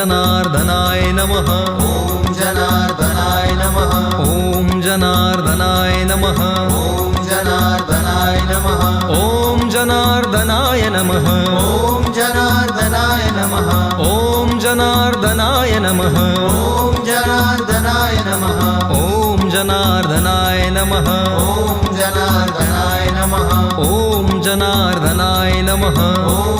जनार्दनाय नमः ॐ जनार्दनाय नमः ॐ जनार्दनाय नमः ॐ जनार्दनाय नमः ॐ जनार्दनाय नमः ॐ जनार्दनाय नमः ॐ जनार्दनाय नमः ॐ जनार्दनाय नमः ॐ जनार्दनाय नमः ॐ जनार्दनाय नमः ॐ जनार्दनाय नमः ॐ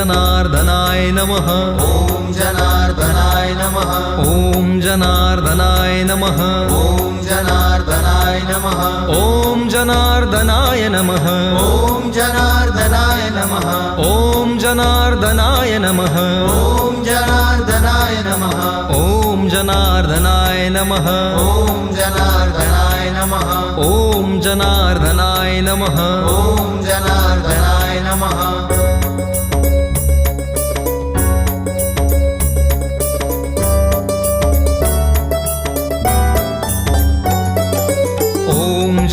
जनार्दनाय नमः ॐ जनार्दनाय नमः ॐ जनार्दनाय नमः ॐ जनार्दनाय नमः ॐ जनार्दनाय नमः ॐ जनार्दनाय नमः ॐ जनार्दनाय नमः ॐ जनार्दनाय नमः ॐ जनार्दनाय नमः ॐ जनार्दनाय नमः ॐ जनार्दनाय नमः ॐ जनार्दनाय नमः